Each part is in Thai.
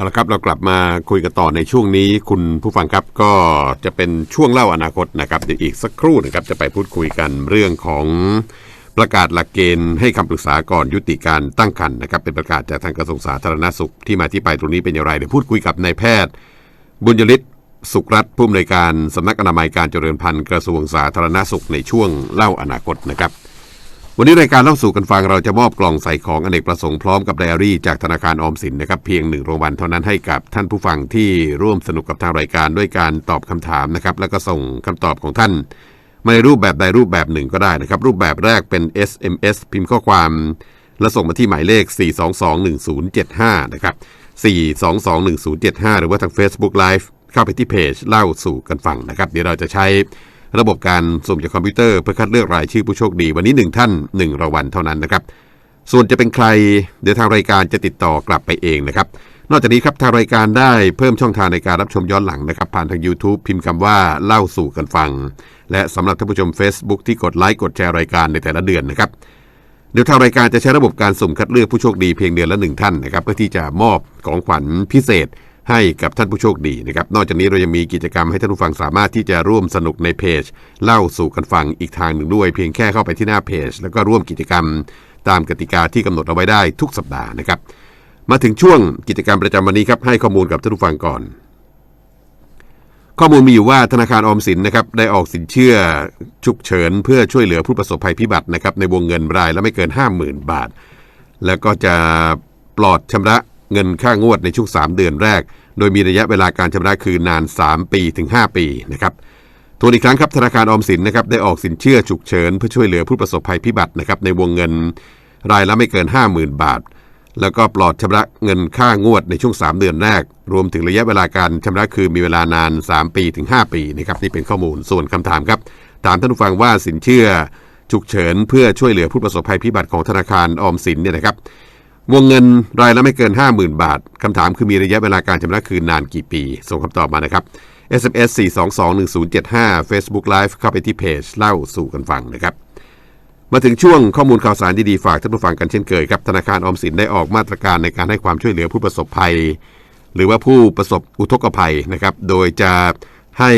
เอาละครับเรากลับมาคุยกันต่อในช่วงนี้ คุณผู้ฟังครับก็จะเป็นช่วงเล่าอนาคตนะครับเดี๋ยวอีกสักครู่นะครับจะไปพูดคุยกันเรื่องของประกาศหลักเกณฑ์ให้คำปรึกษาก่อนยุติการตั้งครรภ์นะครับ เป็นประกาศจากทางกระทรวงสาธารณสุขที่มาที่ไปตรงนี้เป็นอย่างไรเดี๋ยวพูดคุยกับนายแพทย์ บุญยฤทธิ์สุขรัตน์ผู้อำนวยการสำนักอนามัยการเจริญพันธุ์กระทรวงสาธารณสุขในช่วงเล่าอนาคตนะครับ วันนี้รายการเล่าสู่กันฟังเราจะมอบกล่องใส่ของอเนกประสงค์พร้อมกับไดอารี่จากธนาคารออมสินนะครับเพียงหนึ่งรางวัลเท่านั้นให้กับท่านผู้ฟังที่ร่วมสนุกกับทางรายการด้วยการตอบคำถามนะครับแล้วก็ส่งคำตอบของท่าน มาในรูปแบบใดรูปแบบหนึ่งก็ได้นะครับ รูปแบบแรกเป็น SMS พิมพ์ข้อความ แล้วส่งมาที่หมายเลข 4221075 นะครับ 4221075 หรือว่าทาง Facebook Live เข้าไปที่เพจเล่าสู่กันฟังนะครับเดี๋ยวเราจะใช้ ระบบการสุ่มจากคอมพิวเตอร์เพื่อคัดเลือกรายชื่อผู้โชคดี วันนี้หนึ่งท่านหนึ่งรางวัลเท่านั้นนะครับ ส่วนจะเป็นใครเดี๋ยวทางรายการจะติดต่อกลับไปเองนะครับ นอกจากนี้ครับทางรายการได้เพิ่มช่องทางในการรับชมย้อนหลังนะครับ ผ่านทาง YouTube พิมพ์คำว่าเล่าสู่กันฟัง และสำหรับท่านผู้ชม Facebook ที่กดไลค์กดแชร์รายการในแต่ละเดือนนะครับเดี๋ยวทางรายการจะใช้ระบบการสุ่มคัดเลือกผู้โชคดีเพียงเดือนละหนึ่งท่านนะครับเพื่อที่จะมอบของขวัญพิเศษ ให้กับท่านผู้โชคดีนะครับ นอกจากนี้เรายังมีกิจกรรมให้ท่านผู้ฟังสามารถที่จะร่วมสนุกในเพจ เล่าสู่กันฟังอีกทางหนึ่งด้วย เพียงแค่เข้าไปที่หน้าเพจ แล้วก็ร่วมกิจกรรม ตามกติกาที่กำหนดเอาไว้ได้ทุกสัปดาห์นะครับ มาถึงช่วงกิจกรรมประจำวันนี้ครับให้ข้อมูลกับท่านผู้ฟังก่อน ข้อมูลมีอยู่ว่าธนาคารออมสินนะครับได้ออกสินเชื่อฉุกเฉิน เพื่อช่วยเหลือผู้ประสบภัยพิบัตินะครับในวงเงินรายละไม่เกิน 50,000 บาท แล้วก็จะปลอดชำระ เงินค่างวดในช่วง 3 เดือนแรก โดยมีระยะเวลาการชำระคืนนาน 3 ปีถึง 5 ปีนะครับทวนอีกครั้งครับธนาคารออมสินนะครับได้ออกสินเชื่อฉุกเฉินเพื่อช่วยเหลือผู้ประสบภัยพิบัตินะครับในวงเงินรายละไม่เกิน 50,000 บาท แล้วก็ปลอดชำระเงินค่างวดในช่วง 3 เดือนแรก รวมถึงระยะเวลาการชำระคืนมีเวลานาน 3 ปีถึง 5 ปีนะครับนี่เป็นข้อมูลส่วนคำถามครับถามท่านผู้ฟังว่าสินเชื่อฉุกเฉินเพื่อช่วยเหลือผู้ประสบภัยพิบัติของธนาคารออมสินเนี่ยนะครับ วงเงินรายละไม่เกิน 50,000 บาท คำถามคือมีระยะเวลาการชำระคืนนานกี่ปี ส่งคำตอบมานะครับ SMS 4221075 Facebook Live เข้าไปที่เพจเล่าสู่กันฟังนะครับ มาถึงช่วงข้อมูลข่าวสารดีๆฝากท่านผู้ฟังกันเช่นเคยครับ ธนาคารออมสินได้ออกมาตรการในการให้ความช่วยเหลือผู้ประสบภัย หรือว่าผู้ประสบอุทกภัยนะครับ โดยจะให้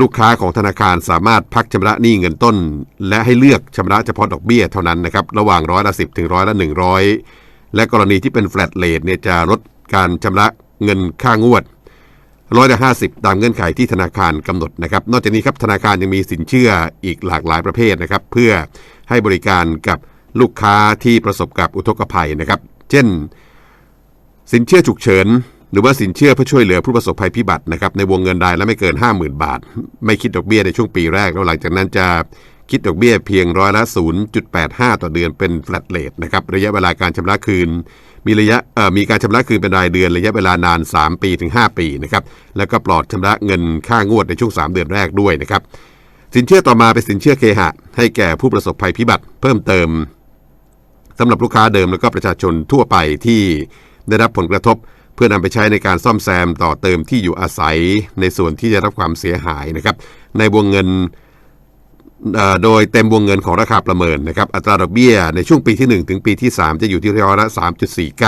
ลูกค้าของธนาคารสามารถพักชำระหนี้เงินต้น และให้เลือกชำระเฉพาะดอกเบี้ยเท่านั้นนะครับระหว่างร้อยละสิถึงร้อยละ100และกรณีที่เป็นแฟลตเลทเนี่ยจะลดการชำระเงินค่างวดร้อยละห้าสิบตามเงื่อนไขที่ธนาคารกำหนดนะครับ นอกจากนี้ครับธนาคารยังมีสินเชื่ออีกหลากหลายประเภทนะครับ เพื่อให้บริการกับลูกค้าที่ประสบกับอุทกภัยนะครับ เช่น สินเชื่อฉุกเฉิน หรือว่าสินเชื่อเพื่อช่วยเหลือผู้ประสบภัยพิบัตินะครับในวงเงินรายละไม่เกิน 50,000 บาท ไม่คิดดอกเบี้ยในช่วงปีแรก แล้วหลังจากนั้นจะคิดดอกเบี้ยเพียงร้อยละ 0.85 ต่อเดือนเป็นแฟลตเลทนะครับระยะเวลาการชำระคืน มีระยะเอ่อมีการชำระคืนเป็นรายเดือน ระยะเวลานาน 3 ปีถึง 5 ปีนะครับแล้วก็ปลอดชำระเงินค่างวดในช่วง 3 เดือนแรกด้วยนะครับสินเชื่อต่อมาเป็นสินเชื่อเคหะ ให้แก่ผู้ประสบภัยพิบัติเพิ่มเติมสำหรับลูกค้าเดิมแล้วก็ประชาชนทั่วไปที่ได้รับผลกระทบ เพื่อนำไปใช้ในการซ่อมแซมต่อเติมที่อยู่อาศัยในส่วนที่ได้รับความเสียหายนะครับในวงเงินโดยเต็มวงเงินของราคาประเมินนะครับอัตราดอกเบี้ยในช่วงปีที่ 1 ถึงปีที่ 3 จะอยู่ที่ร้อยละ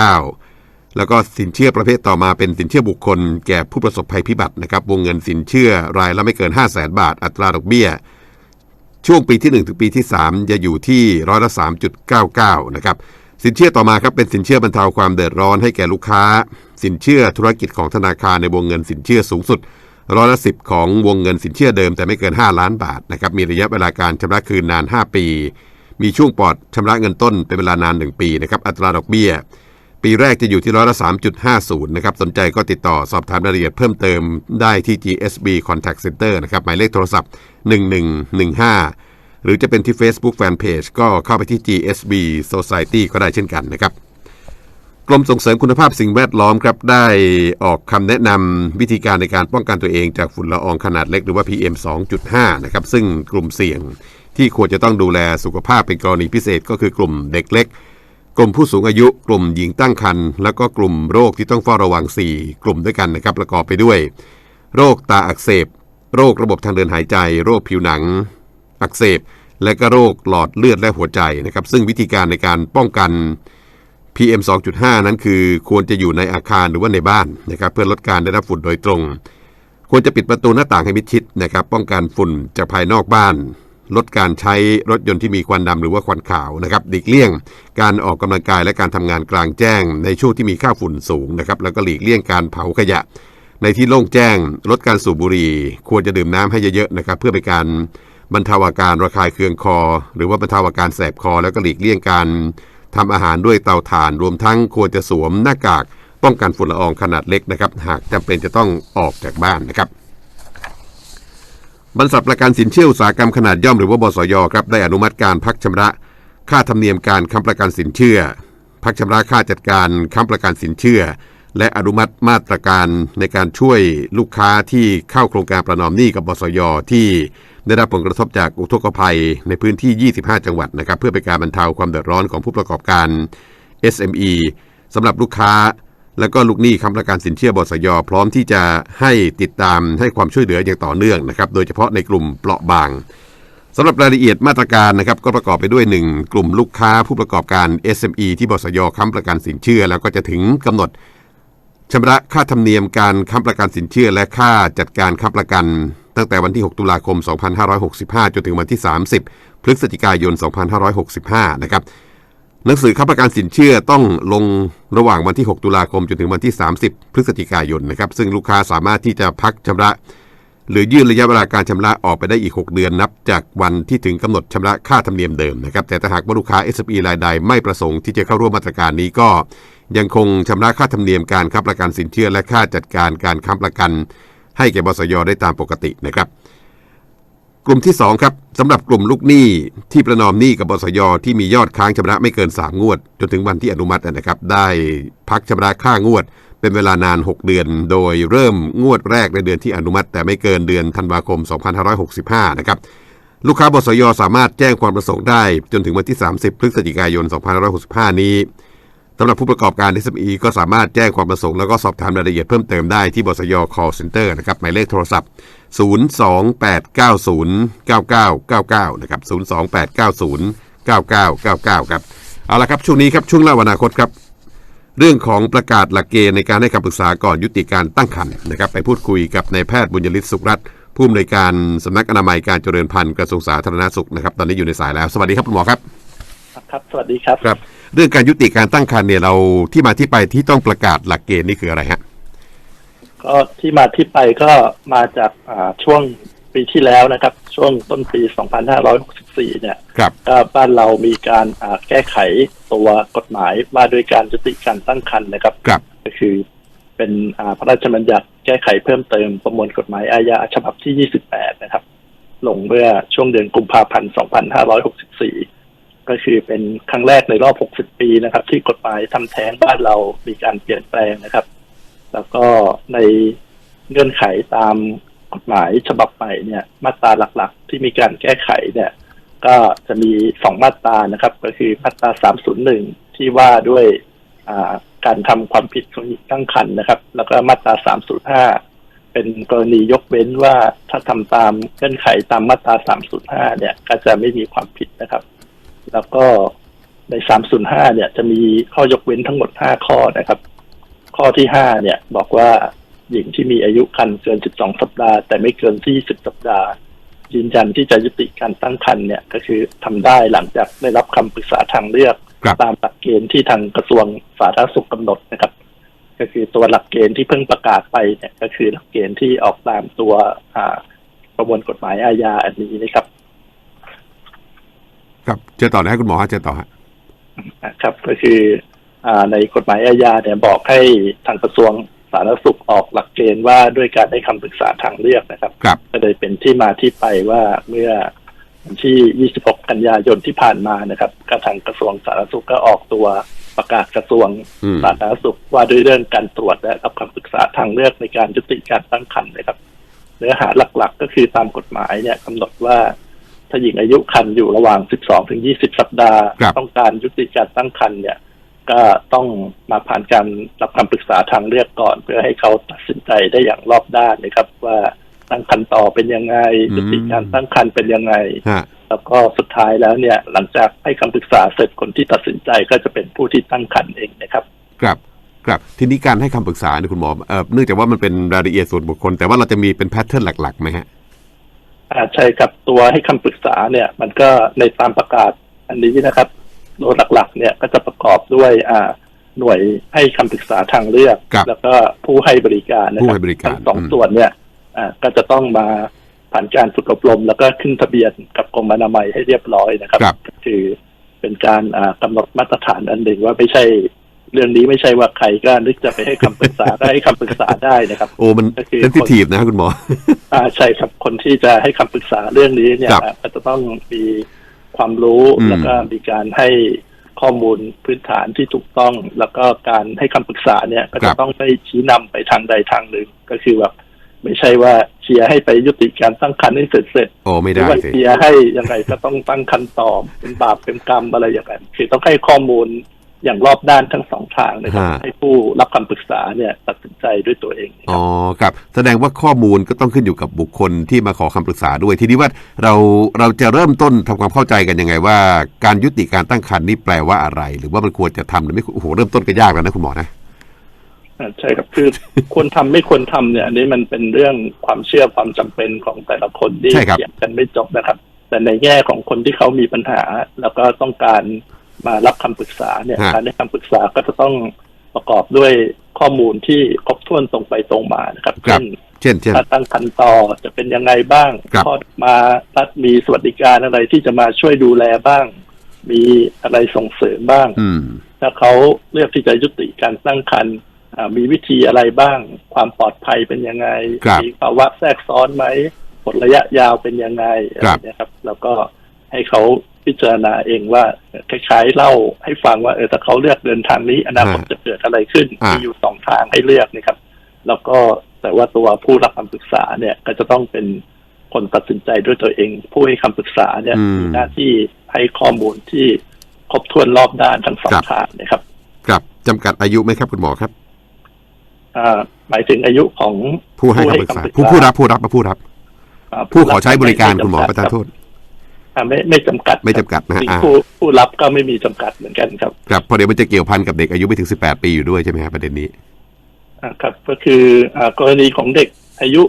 3.49 แล้วก็สินเชื่อประเภทต่อมาเป็นสินเชื่อบุคคลแก่ผู้ประสบภัยพิบัตินะครับวงเงินสินเชื่อรายละไม่เกิน 5 0 0 0 0 0 บาท อัตราดอกเบี้ย ช่วงปีที่ 1 ถึงปีที่ 3 จะอยู่ที่ร้อยละ3.99 นะครับ สินเชื่อต่อมาครับเป็นสินเชื่อบรรเทาความเดือดร้อนให้แก่ลูกค้า สินเชื่อธุรกิจของธนาคารในวงเงินสินเชื่อสูงสุดร้อยละสิของวงเงินสินเชื่อเดิมแต่ไม่เกิน 5 ล้านบาทนะครับมีระยะเวลาการชำระคืนนาน 5 ปี มีช่วงปลอดชำระเงินต้นเป็นเวลานาน 1 ปีนะครับอัตราดอกเบี้ย ปีแรกจะอยู่ที่ร้อยละ3.50นะครับสนใจก็ติดต่อสอบถามรายละเอียดเพิ่มเติมได้ที่ GSB Contact Center นะครับหมายเลขโทรศัพท์ 1115 หรือจะเป็นที่ Facebook Fanpage ก็เข้าไปที่ GSB Society ก็ได้เช่นกันนะครับ กรมส่งเสริมคุณภาพสิ่งแวดล้อมครับ ได้ออกคำแนะนำวิธีการในการป้องกันตัวเองจากฝุ่นละอองขนาดเล็กหรือว่า PM 2.5 นะครับ ซึ่งกลุ่มเสี่ยงที่ควรจะต้องดูแลสุขภาพเป็นกรณีพิเศษก็คือกลุ่มเด็กเล็ก กลุ่มผู้สูงอายุ กลุ่มหญิงตั้งครรภ์แล้วก็กลุ่มโรคที่ต้องเฝ้าระวัง 4 กลุ่มด้วยกันนะครับประกอบไปด้วย โรคตาอักเสบ โรคระบบทางเดินหายใจ โรคผิวหนัง อักเสบ และก็โรคหลอดเลือดและหัวใจนะครับ ซึ่งวิธีการในการป้องกัน PM 2.5 นั้นคือควรจะอยู่ในอาคารหรือว่าในบ้านนะครับเพื่อลดการได้รับฝุ่นโดยตรง ควรจะปิดประตูหน้าต่างให้มิดชิดนะครับ ป้องกันฝุ่นจากภายนอกบ้าน ลดการใช้รถยนต์ที่มีควันดำหรือว่าควันขาวนะครับหลีกเลี่ยง การออกกำลังกายและการทำงานกลางแจ้ง ในช่วงที่มีค่าฝุ่นสูงนะครับแล้วก็หลีกเลี่ยงการเผาขยะ ในที่โล่งแจ้ง ลดการสูบบุหรี่ ควรจะดื่มน้ำให้เยอะๆนะครับเพื่อเป็นการ บรรเทาอาการระคายเคืองคอ หรือว่าบรรเทาอาการแสบคอ แล้วก็หลีกเลี่ยงการทำอาหารด้วยเตาถ่าน รวมทั้งควรจะสวมหน้ากากป้องกันฝุ่นละอองขนาดเล็กนะครับ หากจำเป็นจะต้องออกจากบ้านนะครับบรรษัทประกันสินเชื่ออุตสาหกรรมขนาดย่อมหรือว่าบสยครับได้อนุมัติการพักชำระ ค่าธรรมเนียมการค้ำประกันสินเชื่อ พักชำระค่าจัดการค้ำประกันสินเชื่อ และอนุมัติมาตรการในการช่วยลูกค้าที่เข้าโครงการประนอมหนี้กับบสยที่ ได้รับผลกระทบจากอุทกภัยในพื้นที่ 25 จังหวัดนะครับ เพื่อเป็นการบรรเทาความเดือดร้อนของผู้ประกอบการ SME สำหรับลูกค้า และก็ลูกหนี้ค้ำประกันสินเชื่อบสยพร้อมที่จะให้ติดตามให้ความช่วยเหลืออย่างต่อเนื่องนะครับ โดยเฉพาะในกลุ่มเปราะบางสำหรับรายละเอียดมาตรการนะครับก็ประกอบไปด้วย 1 กลุ่มลูกค้าผู้ประกอบการ SME ที่บสยค้ำประกันสินเชื่อ แล้วก็จะถึงกำหนดชำระค่าธรรมเนียมการค้ำประกันสินเชื่อ และค่าจัดการค้ำประกัน ตั้งแต่วันที่ 6 ตุลาคม 2565 จนถึงวันที่ 30 พฤศจิกายน 2565 นะครับหนังสือค้ำประกันสินเชื่อต้องลงระหว่างวันที่ 6 ตุลาคมจนถึงวันที่ 30 พฤศจิกายนนะครับ ซึ่งลูกค้าสามารถที่จะพักชำระ หรือยื่นระยะเวลาการชำระออกไปได้อีก 6 เดือนนับ จากวันที่ถึงกำหนดชำระค่าธรรมเนียมเดิมนะครับ แต่ถ้าหากว่าลูกค้า SME รายใดไม่ประสงค์ที่จะเข้าร่วมมาตรการนี้ก็ ยังคงชำระค่าธรรมเนียมการค้ำประกันสินเชื่อและค่าจัดการการค้ำประกัน ให้แก่บสยได้ตามปกตินะครับ กลุ่มที่2ครับสำหรับกลุ่มลูกหนี้ที่ประนอมหนี้กับบสยที่มียอดค้างชำระไม่เกิน 3 งวด จนถึงวันที่อนุมัตินะครับ ได้พักชำระค่างวด เป็นเวลานาน 6 เดือน โดยเริ่มงวดแรกในเดือนที่อนุมัติ แต่ไม่เกินเดือนธันวาคม 2565 นะครับลูกค้าบสยสามารถแจ้งความประสงค์ได้จนถึงวันที่ 30 พฤศจิกายน 2565 นี้ สำหรับผู้ประกอบการ SME ก็สามารถแจ้งความประสงค์แล้วก็สอบถามรายละเอียดเพิ่มเติมได้ที่บสย call center นะครับ หมายเลขโทรศัพท์ 028909999 นะครับ 028909999 ครับ เอาละครับช่วงนี้ครับช่วงเล่าอนาคตครับ เรื่องของประกาศหลักเกณฑ์ในการให้คำปรึกษาก่อนยุติการตั้งครรภ์นะครับ ไปพูดคุยกับนายแพทย์บุญยฤทธิ์สุขรัตน์ผู้อำนวยการสำนักอนามัยการเจริญพันธุ์กระทรวงสาธารณสุขนะครับ ตอนนี้อยู่ในสายแล้ว สวัสดีครับคุณหมอครับ ครับ สวัสดีครับครับ เรื่องการยุติการตั้งครรภ์เนี่ยเราที่มาที่ไปที่ต้องประกาศหลักเกณฑ์นี่คืออะไรฮะก็ที่มาที่ไปก็มาจากอ่าช่วงปีที่แล้วนะครับ ช่วงต้นปี 2564 เนี่ยครับก็บ้านเรามีการอ่าแก้ไขตัวกฎหมายว่าด้วยการยุติการตั้งครรภ์นะครับครับก็คือเป็นอ่าพระราชบัญญัติแก้ไขเพิ่มเติมประมวลกฎหมายอาญาฉบับที่ 28 นะครับ ลงเมื่อช่วงเดือนกุมภาพันธ์ 2564 ก็คือเป็นครั้งแรกในรอบ 60 ปีนะครับ ที่กฎหมายทำแท้งบ้านเรามีการเปลี่ยนแปลงนะครับ แล้วก็ในเงื่อนไขตามกฎหมายฉบับใหม่เนี่ยมาตราหลักๆ ที่มีการแก้ไขเนี่ยก็จะมีสองมาตรานะครับ ก็คือมาตรา 301 ที่ว่าด้วยการทำความผิดของหญิงตั้งครรภ์นะครับ แล้วก็มาตรา 305 เป็นกรณียกเว้นว่าถ้าทำตามเงื่อนไขตามมาตรา 305 เนี่ย ก็จะไม่มีความผิดนะครับ แล้วก็ใน 305 เนี่ย จะมีข้อยกเว้นทั้งหมด 5 ข้อนะครับ ข้อที่ 5 เนี่ย บอกว่าหญิงที่มีอายุครรภ์เกิน 12 สัปดาห์ แต่ไม่เกิน20สัปดาห์ ยืนยันที่จะยุติการตั้งครรภ์เนี่ย ก็คือทำได้หลังจากได้รับคำปรึกษาทางเลือกครับตามหลักเกณฑ์ที่ทางกระทรวงสาธารณสุขกำหนดนะครับ ก็คือตัวหลักเกณฑ์ที่เพิ่งประกาศไปเนี่ย ก็คือหลักเกณฑ์ที่ออกตามตัวอ่าประมวลกฎหมายอาญาอันนี้นะครับ ครับเจอต่อนะฮะคุณหมอฮะเจอต่อฮะนะครับก็คืออ่าในกฎหมายอาญาเนี่ยบอกให้ทางกระทรวงสาธารณสุขออกหลักเกณฑ์ว่าด้วยการให้คำปรึกษาทางเลือกนะครับครับก็เลยเป็นที่มาที่ไปว่าเมื่อวันที่ 26 กันยายนที่ผ่านมานะครับก็ทางกระทรวงสาธารณสุขก็ออกตัวประกาศกระทรวงอืมสาธารณสุขว่าด้วยเรื่องการตรวจและรับคำปรึกษาทางเลือกในการยุติการตั้งครรภ์นะครับ เนื้อหาหลักๆ ก็คือตามกฎหมายเนี่ยกำหนดว่า ถ้าหญิงอายุครรภ์อยู่ระหว่าง 12 ถึง 20 สัปดาห์ครับต้องการยุติการตั้งครรภ์เนี่ย ก็ต้องมาผ่านการรับคำปรึกษาทางเลือกก่อน เพื่อให้เขาตัดสินใจได้อย่างรอบด้านนะครับ ว่าตั้งครรภ์ต่อเป็นยังไงอืมยุติการตั้งครรภ์เป็นยังไงฮะแล้วก็สุดท้ายแล้วเนี่ย หลังจากให้คำปรึกษาเสร็จคนที่ตัดสินใจก็จะเป็นผู้ที่ตั้งครรภ์เองนะครับครับครับทีนี้การให้คำปรึกษาเนี่ยคุณหมอเอ่อเนื่องจากว่ามันเป็นรายละเอียดส่วนบุคคล แต่ว่าเราจะมีเป็นแพทเทิร์นหลักๆไหมฮะอ่า ใช่ครับตัวให้คำปรึกษาเนี่ย มันก็ในตามประกาศอันนี้นะครับโดยหลักๆ เนี่ยก็จะประกอบด้วยอ่าหน่วยให้คำปรึกษาทางเลือก ครับแล้วก็ผู้ให้บริการนะคผู้รัให้บริการทั้งสองอืม ส่วนเนี่ยอ่าก็จะต้องมาผ่านการฝึกอบรม แล้วก็ขึ้นทะเบียนกับกรมอนามัยให้เรียบร้อยนะครับ ครับก็คือเป็นการอ่ากำหนดมาตรฐานอันหนึ่งว่าไม่ใช่ เรื่องนี้ไม่ใช่ว่าใครก็นึกจะไปให้คำปรึกษาก็ให้คำปรึกษาได้นะครับ โอ้มันก็คือเซนซิทีฟนะคุณหมออ่าใช่ครับคนที่จะให้คำปรึกษาเรื่องนี้เนี่ยครับอะก็จะต้องมีความรู้อืมแล้วก็มีการให้ข้อมูลพื้นฐานที่ถูกต้อง แล้วก็การให้คำปรึกษาเนี่ย ก็จะต้องไม่ชี้นำไปทางใดทางหนึ่งก็คือแบบไม่ใช่ว่าเชียร์ให้ไปยุติการตั้งครรภ์ให้เสร็จเสร็จโอ้ไม่หรือได้ว่าสิเชียร์ให้ยังไงก็ต้องตั้งครรภ์ต่อเป็นบาปเป็นกรรมอะไรอย่างนั้นคือต้องให้ข้อมูล อย่างรอบด้านทั้งสองทางนะครับ ฮะ ให้ผู้รับคำปรึกษาเนี่ยตัดสินใจด้วยตัวเองนะครับ อ๋อครับ แสดงว่าข้อมูลก็ต้องขึ้นอยู่กับบุคคลที่มาขอคำปรึกษาด้วย ทีนี้ว่าเราเราจะเริ่มต้นทำความเข้าใจกันยังไงว่า การยุติการตั้งครรภ์นี่แปลว่าอะไร หรือว่ามันควรจะทำหรือไม่โอ้โหเริ่มต้นก็ยากแล้วนะคุณหมอนะ อ่าใช่ครับคือ ควรทำไม่ควรทำเนี่ยอันนี้มันเป็นเรื่องความเชื่อความจำเป็นของแต่ละคนที่ใช่ครับ เถียงกันไม่จบนะครับ แต่ในแง่ของคนที่เขามีปัญหา แล้วก็ต้องการ มารับคำปรึกษาเนี่ยฮะการให้คำปรึกษาก็จะต้องประกอบด้วยข้อมูลที่ครบถ้วนตรงไปตรงมานะครับครับเช่นเช่นเช่นถ้าตั้งคันต่อจะเป็นยังไงบ้างครับคลอดมารัฐมีสวัสดิการอะไรที่จะมาช่วยดูแลบ้าง มีอะไรส่งเสริมบ้างอืมถ้าเขาเลือกที่จะยุติการตั้งครรภ์อ่ามีวิธีอะไรบ้าง ความปลอดภัยเป็นยังไงครับมีภาวะแทรกซ้อนไหมผลระยะยาวเป็นยังไงอะไรครับเนี่ยครับ แล้วก็ให้เขา พิจารณาเองว่าคล้ายๆเล่าให้ฟังว่าเออถ้าเขาเลือกเดินทางนี้อนาคตจะเกิดอะไรขึ้นอ่ามีมีอยู่สองทางให้เลือกนะครับ แล้วก็แต่ว่าตัวผู้รับคำปรึกษาเนี่ยก็จะต้องเป็นคนตัดสินใจด้วยตัวเอง ผู้ให้คำปรึกษาเนี่ยอืมมีหน้าที่ให้ข้อมูลที่ครบถ้วนรอบด้านทั้งสองครับทางนะครับครับจำกัดอายุไหมครับคุณหมอครับอ่าหมายถึงอายุของผู้ให้คำปรึกษาผู้ผู้ให้คำปรึกษาผู้รับผู้รับมาผู้รับอ่าผู้ขอใช้บริการไจำคุณหมอประทานโทษอ่า ไม่ไม่จำกัดไม่จำกัดนะฮะจริงอ่า ผู้ผู้รับก็ไม่มีจำกัดเหมือนกันครับครับเพราะเดี๋ยวมันจะเกี่ยวพันกับเด็กอายุไม่ถึง 18 ปีอยู่ด้วยใช่ไหมครับประเด็นนี้ อ่าครับ ก็คืออ่ากรณีของเด็กอายุ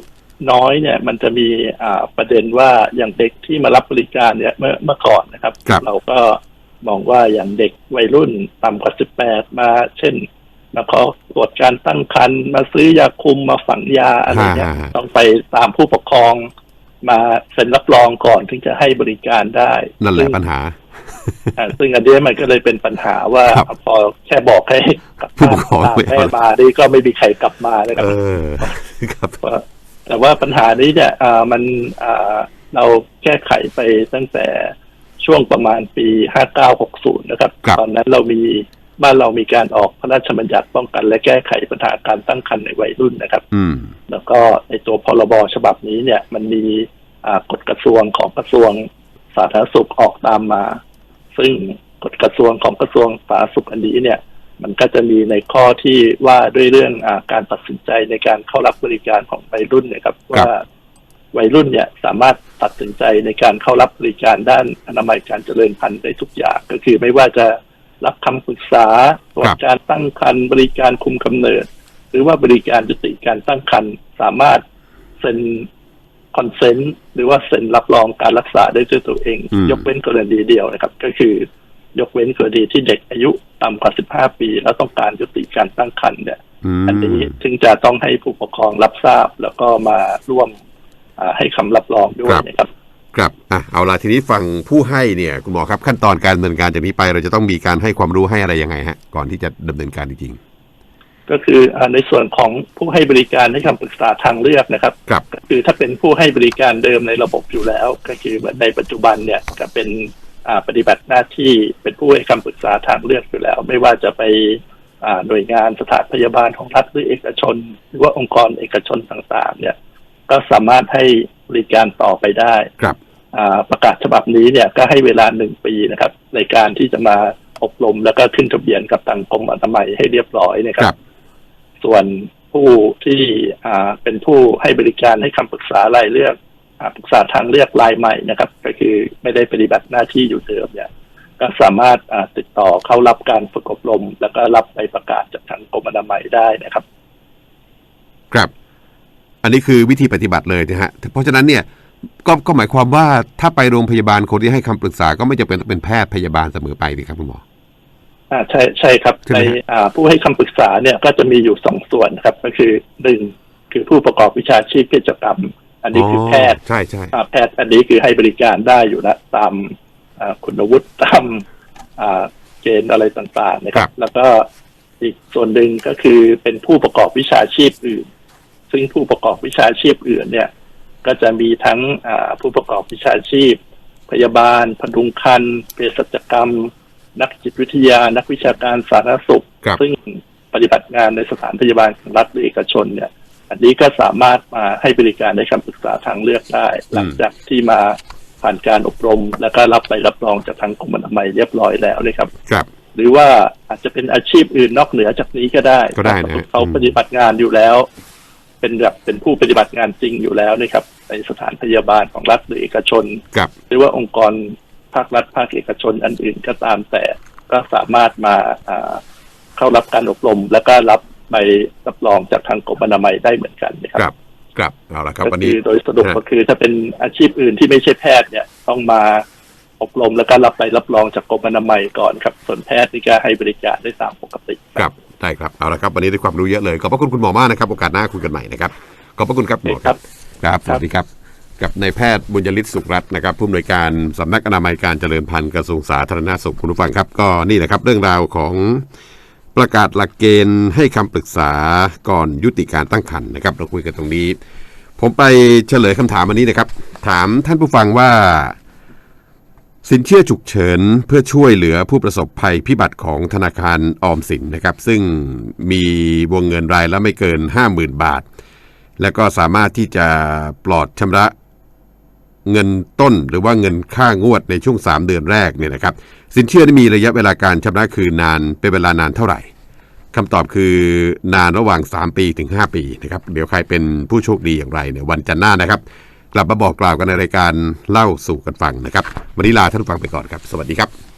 น้อยเนี่ย มันจะมีอ่าประเด็นว่าอย่างเด็กที่มารับบริการเนี่ยเมื่อเมื่อก่อนนะครับ ครับ เราก็มองว่าอย่างเด็กวัยรุ่นต่ำกว่า 18 มาเช่น มาขอตรวจการตั้งครรภ์มาซื้อยาคุมมาฝังยาอะไรเนี่ยฮะฮะ ต้องไปตามผู้ปกครอง มาเซ็นรับรองก่อนถึงจะให้บริการได้นั่นแหซึ่ละงปัญหาอ่าซึ่งอันเนี้ยมันก็เลยเป็นปัญหาว่าครับพอแค่บอกให้กลับผู้ปกครองบ้านไม่ตามเอาแม่มานี่ก็ไม่มีใครกลับมาเลยครัเอบอครับว่าแต่ว่าปัญหานี้เนี่ยอ่ามันอ่าเราแก้ไขไปตั้งแต่ช่วงประมาณปี 5960 นะครับครับตอนนั้นเรามี บ้านเรามีการออกพระราชบัญญัติป้องกัน และแก้ไขปัญหาการตั้งครรภ์ในวัยรุ่นนะครับอืมแล้วก็ในตัวพรบฉบับนี้เนี่ยมันมีอ่ากฎกระทรวงของกระทรวงสาธารณสุขออกตามมา ซึ่งกฎกระทรวงของกระทรวงสาธารณสุขอันนี้เนี่ย มันก็จะมีในข้อที่ว่าด้วยเรื่องอาการตัดสินใจในการเข้ารับบริการของวัยรุ่นเนะครับว่าวัยรุ่นเนี่ยสามารถตัดสินใจในการเข้ารับบริการด้านอนามัยการเจริญพันธุ์ได้ทุกอย่าง ก็คือไม่ว่าจะ รับคำปรึกษาตรวจการตั้งครรภ์บริการคุมกำเนิด หรือว่าบริการยุติการตั้งครรภ์สามารถเซ็นคอนเซนต์หรือว่าเซ็นรับรองการรักษาได้ด้วยตัวเองอืมยกเว้นกรณีเดียวนะครับ ก็คือยกเว้นกรณีที่เด็กอายุต่ำกว่า 15 ปี แล้วต้องการยุติการตั้งครรภ์เนี่ยอืมอันนี้ถึงจะต้องให้ผู้ปกครองรับทราบแล้วก็มาร่วมอ่าให้คำรับรองด้วยนะครับ ครับอะเอาละทีนี้ฟังผู้ให้เนี่ยคุณหมอครับขั้นตอนการดำเนินการจากนี้ไป เราจะต้องมีการให้ความรู้ให้อะไรยังไงฮะ ก่อนที่จะดำเนินการจริงก็คืออาในส่วนของผู้ให้บริการให้คำปรึกษาทางเลือกนะครับๆครับก็คือถ้าเป็นผู้ให้บริการเดิมในระบบอยู่แล้ว ก็คือในปัจจุบันเนี่ยก็เป็นอ่าปฏิบัติหน้าที่เป็นผู้ให้คำปรึกษาทางเลือกอยู่แล้ว ไม่ว่าจะไปอ่าหน่วยงานสถานพยาบาลของรัฐหรือเอกชน หรือว่าองค์กรเอกชนต่างๆ เนี่ย ก็สามารถให้ บริการต่อไปได้ครับอ่าประกาศฉบับนี้เนี่ยก็ให้เวลาหนึ่งปีนะครับ ในการที่จะมาอบรมแล้วก็ขึ้นทะเบียนกับทางกรมอนามัยให้เรียบร้อยนะคครัรับบส่วนผู้ที่อ่าเป็นผู้ให้บริการให้คำปรึกษารายเลือกอ่าปรึกษาทางเลือกรายใหม่นะครับ ก็คือไม่ได้ปฏิบัติหน้าที่อยู่เดิมเนี่ย ก็สามารถอ่าติดต่อเข้ารับการฝึกอบรม แล้วก็รับใบประกาศจากทางกรมอนามัยได้นะครับ ครับ อันนี้คือวิธีปฏิบัติเลยนะฮะ เพราะฉะนั้นเนี่ยก็ก็หมายความว่าถ้าไปโรงพยาบาลคนที่ให้คำปรึกษาก็ไม่จำเป็นต้องเป็นแพทย์พยาบาลเสมอไปดีครับคุณหมออ่าใช่ใช่ครับใช่ไหในมฮะอ่าผู้ให้คำปรึกษาเนี่ยก็จะมีอยู่สองส่วนนะครับ ก็คือหนึ่งคือผู้ประกอบวิชาชีพเภสัชกรรม อันนี้คือแพทย์ใช่ใช่อ่าแพทย์อันนี้คือให้บริการได้อยู่แล้วตามอ่าคุณวุฒิตามอ่าเกณฑ์อะไรต่างๆนะคครัรับบแล้วก็อีกส่วนหนึ่งก็คือเป็นผู้ประกอบวิชาชีพอื่น ซึ่งผู้ประกอบวิชาชีพอื่นเนี่ย ก็จะมีทั้งอ่าผู้ประกอบวิชาชีพ พยาบาลพดุงคันเภสัชกรรม นักจิตวิทยา นักวิชาการสาธารณสุขครับซึ่งปฏิบัติงานในสถานพยาบาลของรัฐหรือเอกชนเนี่ยอันนี้ก็สามารถมาให้บริการในคำปรึกษาทางเลือกได้ หลังจากที่มาผ่านการอบรม แล้วก็รับไปรับรองจากทางกรมอนามัยเรียบร้อยแล้วนะครับครับ หรือว่าอาจจะเป็นอาชีพอื่นนอกเหนือจากนี้ก็ได้ก็ได้นะถ้าสมมุติเขาปฏิบัติงานอยู่แล้ว เป็นแบบเป็นผู้ปฏิบัติงานจริงอยู่แล้วนะครับในสถานพยาบาลของรัฐหรือเอกชน ครับ หรือว่าองค์กรภาครัฐภาคเอกชนอันอื่นก็ตามแต่ก็สามารถมาอ่าเข้ารับการอบรม แล้วก็รับใบรับรองจากทางกรมอนามัยได้เหมือนกันนะคครับรับ ครับเอาละครับก็วันคืนี้อโดยสรุปฮะ ก็คือถ้าเป็นอาชีพอื่นที่ไม่ใช่แพทย์เนี่ยต้องมาอบรมแล้วก็รับใบรับรองจากกรมอนามัยก่อนครับ ส่วนแพทย์นี่ก็ให้บริการได้ตามปกติ ครับ ได้ครับเอาละครับวันนี้ได้ความรู้เยอะเลยขอบพระคุณคุณหมอมากนะครับโอกาสหน้าคุยกันใหม่นะครับขอบพระคุณครับหมอครับครับสวัสดีครับกับนายแพทย์บุญยฤทธิ์สุขรัตน์นะครับผู้อำนวยการสำนักอนามัยการเจริญพันธุ์กระทรวงสาธารณสุขคุณผู้ฟังครับ ก็นี่แหละครับเรื่องราวของประกาศหลักเกณฑ์ให้คำปรึกษาก่อนยุติการตั้งครรภ์นะครับ เราคุยกันตรงนี้ ผมไปเฉลยคำถามอันนี้นะครับ ถามท่านผู้ฟังว่า สินเชื่อฉุกเฉินเพื่อช่วยเหลือผู้ประสบภัยพิบัติของธนาคารออมสินนะครับ ซึ่งมีวงเงินรายละไม่เกิน 50,000 บาท และก็สามารถที่จะปลอดชำระเงินต้นหรือว่าเงินค่างวดในช่วง 3 เดือนแรกเนี่ยนะครับ สินเชื่อนี่มีระยะเวลาการชำระคืนนานเป็นเวลานานเท่าไหร่คำตอบคือนานระหว่าง 3 ปีถึง 5 ปีนะครับเดี๋ยวใครเป็นผู้โชคดีอย่างไรเนี่ยวันจันทร์หน้านะครับ กลับมาบอกกล่าวกันในรายการเล่าสู่กันฟังนะครับ วันนี้ลาท่านผู้ฟังไปก่อนครับ สวัสดีครับ